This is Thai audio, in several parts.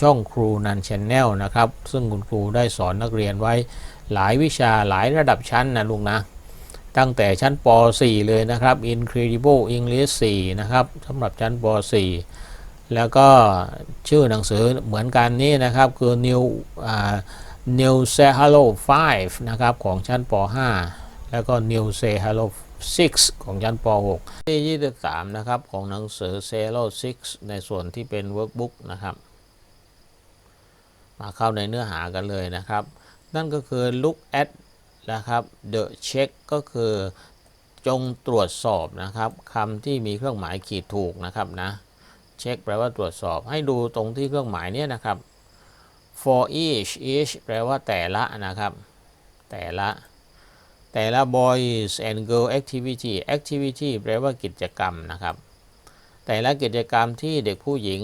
ช่องครูนันชแนลนะครับ ซึ่งคุณครูได้สอนนักเรียนไว้หลายวิชาหลายระดับชั้นนะลุงนะ ตั้งแต่ชั้นป .4 เลยนะครับ Incredible English 4 นะครับสำหรับชั้นป .4 แล้วก็ชื่อหนังสือเหมือนกันนี่นะครับ คือ New อ New Say Hello 5 นะครับ ของชั้นป .5 แล้วก็ New Say Hello 6 ของชั้นป .6 ที่ 23 นะครับ ของหนังสือ Say Hello 6 ในส่วนที่เป็น Workbook นะครับ มาเข้าในเนื้อหากันเลยนะครับ นั่นก็คือ look at นะครับ the check ก็คือจงตรวจสอบนะครับคำที่มีเครื่องหมายขีดถูกนะครับนะเช็คแปลว่าตรวจสอบให้ดูตรงที่เครื่องหมายเนี้ยนะครับ for each each แปลว่าแต่ละนะครับ แต่ละ แต่ละ boys and girl activity activity แปลว่ากิจกรรมนะครับ แต่ละกิจกรรมที่เด็กผู้หญิง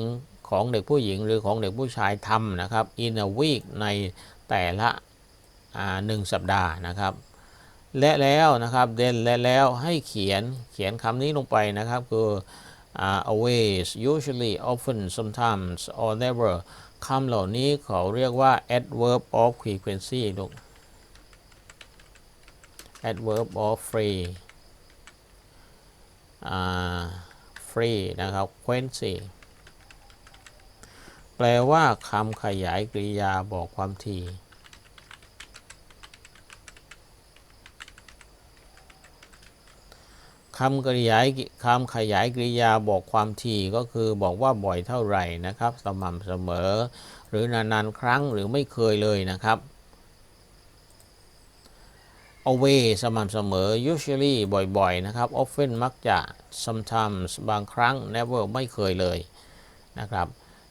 ของเด็กผู้หญิงหรือของเด็กผู้ชายทำนะครับ in a week ในแต่ละหนึ่งสัปดาห์นะครับ และแล้วนะครับเดนและแล้วให้เขียนเขียนคำนี้ลงไปนะครับ คืออ่า always usually often sometimes or never คำเหล่านี้เขาเรียกว่า adverb of frequency ลูก adverb of free อ่า free นะครับ frequency แปลว่าคำขยายกริยาบอกความถี่ คำกริยายคำขยายกริยาบอกความถี่ก็คือบอกว่าบ่อยเท่าไหร่นะครับ สม่ำเสมอ หรือนานๆครั้งหรือไม่เคยเลยนะครับ always สม่ำเสมอ usually บ่อยๆ นะครับ often มักจะ sometimes บางครั้ง never ไม่เคยเลยนะครับ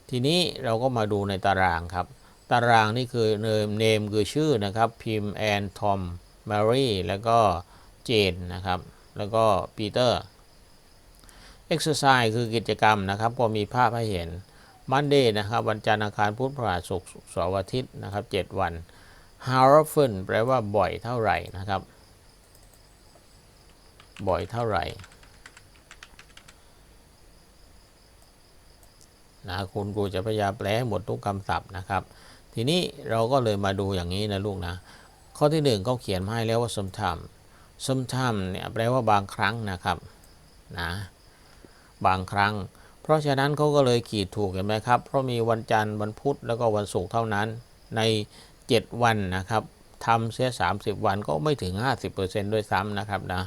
ทีนี้เราก็มาดูในตารางครับ ตารางนี่คือ name name คือชื่อนะครับ พิมแอนทอมมารีแล้วก็เจนนะครับ แล้วก็ปีเตอร์ exercise คือกิจกรรมนะครับ ก็มีภาพให้เห็น Monday นะครับ วันจันทร์อังคารพุธพฤหัสศุกร์เสาร์อาทิตย์นะครับ 7 วัน How often แปลว่าบ่อยเท่าไหร่นะครับ บ่อยเท่าไหร่ นะคุณครูจะพยายามแปลให้หมดทุกคำศัพท์นะครับ ทีนี้เราก็เลยมาดูอย่างนี้นะลูกนะ ข้อที่หนึ่งเขาเขียนมาให้แล้วว่า sometimes sometimes เนี่ยแปลว่าบางครั้งนะครับนะบางครั้ง เพราะฉะนั้นเขาก็เลยขีดถูกเห็นไหมครับ เพราะมีวันจันทร์วันพุธแล้วก็วันศุกร์เท่านั้นใน 7 วันนะครับทำเสีย 30 วันก็ไม่ถึง 50%ด้วยซ้ำนะครับนะ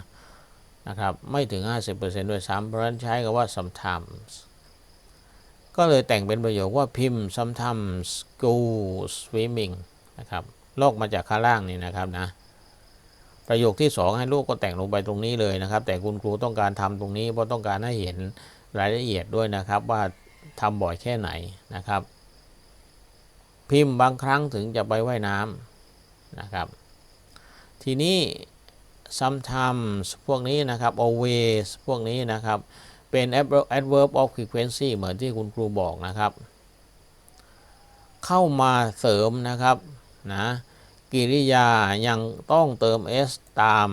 นะครับไม่ถึง 50%ด้วยซ้ำเพราะฉะนั้นใช้คำว่า sometimes ก็เลยแต่งเป็นประโยคว่าพิมพ์ sometimes go swimming นะครับลอกมาจากข้างล่างนี่นะครับนะ ประโยคที่ 2 ให้ลูกก็แต่งลงไปตรงนี้เลยนะครับ แต่คุณครูต้องการทำตรงนี้เพราะต้องการให้เห็นรายละเอียดด้วยนะครับว่าทำบ่อยแค่ไหนนะครับ พิมพ์บางครั้งถึงจะไปว่ายน้ำนะครับ ทีนี้ sometimes พวกนี้นะครับ always พวกนี้นะครับ เป็น adverb of frequency เหมือนที่คุณครูบอกนะครับ เข้ามาเสริมนะครับนะกิริยายังต้องเติม s ตาม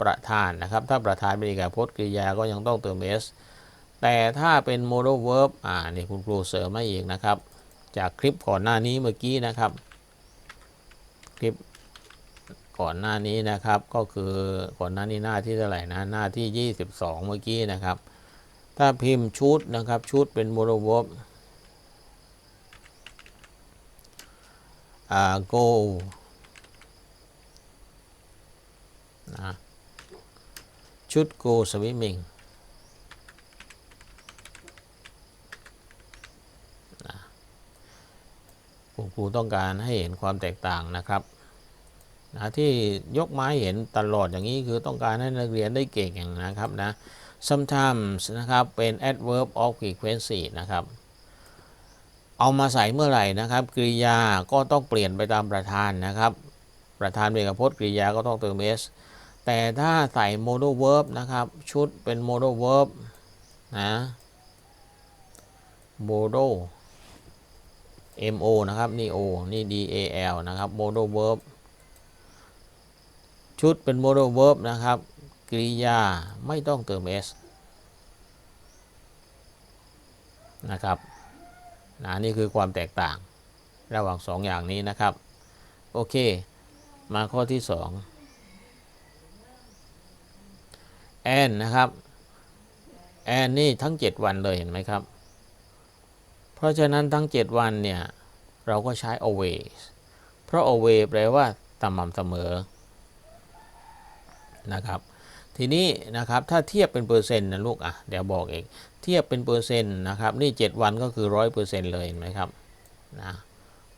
ประธานนะครับ ถ้าประธานเป็นเอกพจน์กริยาก็ยังต้องเติม s แต่ถ้าเป็น modal verb อ่านี่คุณครูเสริมมาอีกนะครับ จากคลิปก่อนหน้านี้เมื่อกี้นะครับ คลิปก่อนหน้านี้นะครับก็คือก่อนหน้านี้หน้าที่เท่าไหร่นะหน้าที่ 22 เมื่อกี้นะครับ ถ้าพิมพ์ชุดนะครับ ชุดเป็น modal verb อ่า go นะชุด go swimming นะคุณครูต้องการให้เห็นความแตกต่างนะครับนะที่ยกไม้เห็นตลอดอย่างนี้คือต้องการให้นักเรียนได้เก่งนะครับนะ sometimes นะครับเป็น adverb of frequency นะครับ เอามาใส่เมื่อไหร่นะครับ กริยาก็ต้องเปลี่ยนไปตามประธานนะครับ ประธานเอกพจน์กริยาก็ต้องเติม s แต่ถ้าใส่ modal verb นะครับ ชุดเป็น modal verb นะ modal mo นะครับ นี่ o นี่ dal นะครับ modal verb ชุดเป็น modal verb นะครับ กริยาไม่ต้องเติม s นะครับนะนี่คือความแตกต่างระหว่างสองอย่างนี้นะครับ โอเค มาข้อที่สองแอนนะครับ แอนนี่ทั้ง 7 วันเลยเห็นไหมครับ เพราะฉะนั้นทั้ง 7 วันเนี่ย เราก็ใช้ always เพราะ always แปลว่าสม่ำเสมอนะครับ ทีนี้นะครับถ้าเทียบเป็นเปอร์เซ็นต์นะลูกอะเดี๋ยวบอกเองเทียบเป็นเปอร์เซ็นต์นะครับนี่ 7 วันก็คือร้อยเปอร์เซ็นต์เลยเห็นไหมครับนะ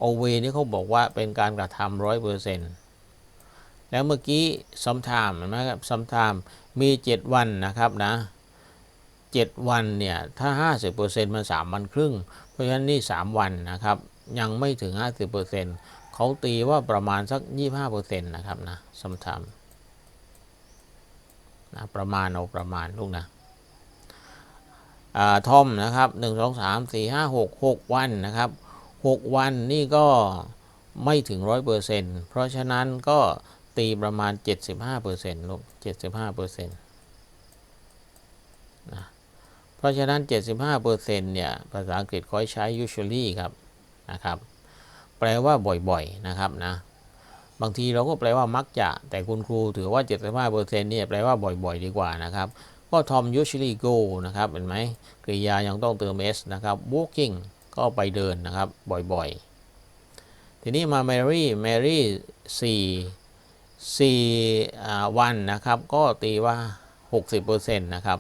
always นี่เขาบอกว่าเป็นการกระทำร้อยเปอร์เซ็นต์แล้วเมื่อกี้ sometime เห็นไหมครับ sometime มี 7 วันนะครับนะ7วันเนี่ยถ้า 50%มัน 3 วันครึ่ง เพราะฉะนั้นนี่ 3 วันนะครับ ยังไม่ถึง 50%เขาตีว่าประมาณสัก 25%นะครับนะ sometime นะประมาณเอาประมาณลูกนะทอมนะครับ1 2 3 4 5 6 6วันนะครับ6วันนี่ก็ไม่ถึง100%เพราะฉะนั้นก็ตีประมาณ 75%ลูก75%นะเพราะฉะนั้น 75%เนี่ย ภาษาอังกฤษเขาใช้ usually ครับ นะครับ แปลว่าบ่อยๆ นะครับนะ บางทีเราก็แปลว่ามักจะ แต่คุณครูถือว่า 75%เนี่ยแปลว่าบ่อยๆ ดีกว่านะครับก็ Tom usually go นะครับเห็นไหมกริยายังต้องเติม s นะครับ walking ก็ไปเดินนะครับบ่อยๆ ทีนี้มา Mary Mary 4 4วันนะครับก็ตีว่า 60%นะครับ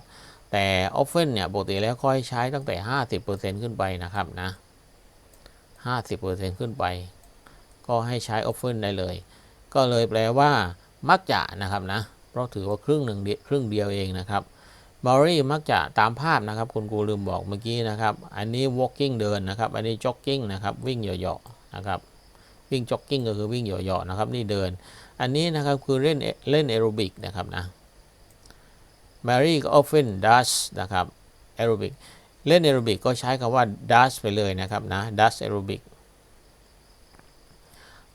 แต่ often เนี่ยปกติแล้วค่อยใช้ตั้งแต่ 50%ขึ้นไปนะครับนะ50%ขึ้นไป ก็ให้ใช้ often ได้เลย ก็เลยแปลว่า มักจะนะครับนะ เพราะถือว่าครึ่งหนึ่งครึ่งเดียวเองนะครับ m a r y มักจะตามภาพนะครับคุณครูลืมบอกเมื่อกี้นะครับ อันนี้ walking เดินนะครับ อันนี้ jogging นะครับ วิ่งเหยาะๆนะครับ วิ่ง jogging ก็คือวิ่งเหยาะๆนะครับนี่เดิน อันนี้นะครับคือเล่นเล่นแอโรบิกนะครับนะ Mary ก็ often does นะครับ aerobic เล่นแอโรบิกก็ใช้คำว่า does ไปเลยนะครับนะ does aerobic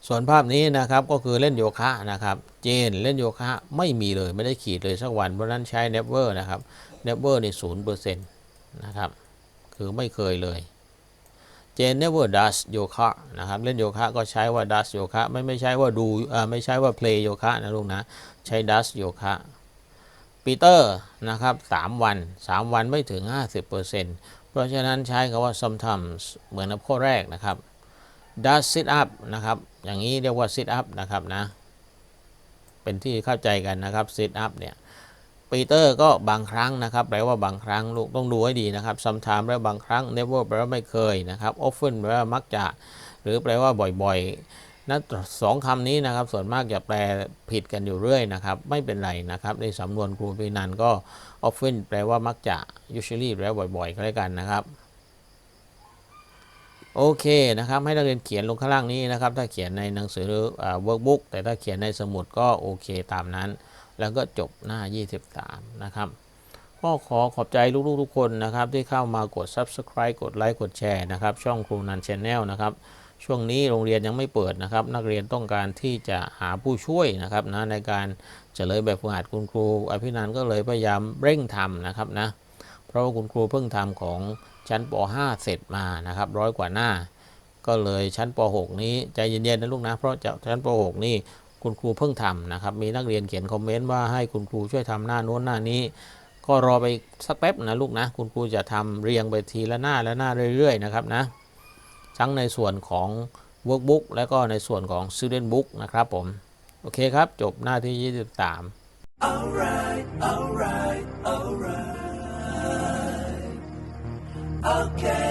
ส่วนภาพนี้นะครับก็คือเล่นโยคะนะครับ เจนเล่นโยคะไม่มีเลยไม่ได้ขีดเลยสักวันเพราะนั้นใช้ never นะครับ never นี่ศูนย์เปอร์เซ็นต์นะครับ คือไม่เคยเลยเจน never does โยคะนะครับ เล่นโยคะก็ใช้ว่า does โยคะไม่ไม่ใช่ว่าดูอ่าไม่ใช่ว่า play โยคะนะลูกนะใช้ does โยคะปีเตอร์นะครับ3วัน 3 วันไม่ถึง 50%เพราะฉะนั้นใช้คำว่า sometimes เหมือนกับข้อแรกนะครับ does sit up นะครับ อย่างนี้เรียกว่า sit up นะครับนะ เป็นที่เข้าใจกันนะครับ sit up เนี่ยปีเตอร์ก็บางครั้งนะครับ แปลว่าบางครั้งลูกต้องดูให้ดีนะครับ sometimes แปลว่าบางครั้ง never แปลว่าไม่เคยนะครับ often แปลว่ามักจะ หรือแปลว่าบ่อยๆนะสองคำนี้นะครับ ส่วนมากจะแปลผิดกันอยู่เรื่อยนะครับ ไม่เป็นไรนะครับ ในสำนวนครูปีนันก็ often แปลว่ามักจะ usually แปลว่าบ่อยๆก็แล้วกันนะครับ โอเคนะครับให้นักเรียนเขียนลงข้างล่างนี้นะครับ ถ้าเขียนในหนังสือเวิร์กบุ๊กแต่ถ้าเขียนในสมุดก็โอเคตามนั้น แล้วก็จบหน้า 23 นะครับก็ขอขอบใจลูกๆทุกคนนะครับ ที่เข้ามากด Subscribe กดไลค์กดแชร์นะครับ ช่องครูนันชแนลนะครับ ช่วงนี้โรงเรียนยังไม่เปิดนะครับ นักเรียนต้องการที่จะหาผู้ช่วยนะครับนะในการเฉลยแบบฝึกหัดคุณครู อภินันก็เลยพยายามเร่งทำนะครับนะเพราะว่าคุณครูเพิ่งทำของ ชั้นป .5 เสร็จมานะครับร้อยกว่าหน้า ก็เลยชั้นป .6 นี้ใจเย็นๆนะลูกนะเพราะจากชั้นป .6 นี่คุณครูเพิ่งทำนะครับ มีนักเรียนเขียนคอมเมนต์ว่าให้คุณครูช่วยทำหน้าโน้นหน้านี้ ก็รอไปสักแป๊บนะลูกนะ คุณครูจะทำเรียงไปทีละหน้าละหน้าเรื่อยๆนะครับนะทั้งในส่วนของ workbook และก็ในส่วนของ student book นะครับผม โอเคครับ จบหน้าที่ 23 Alright, alright, Okay,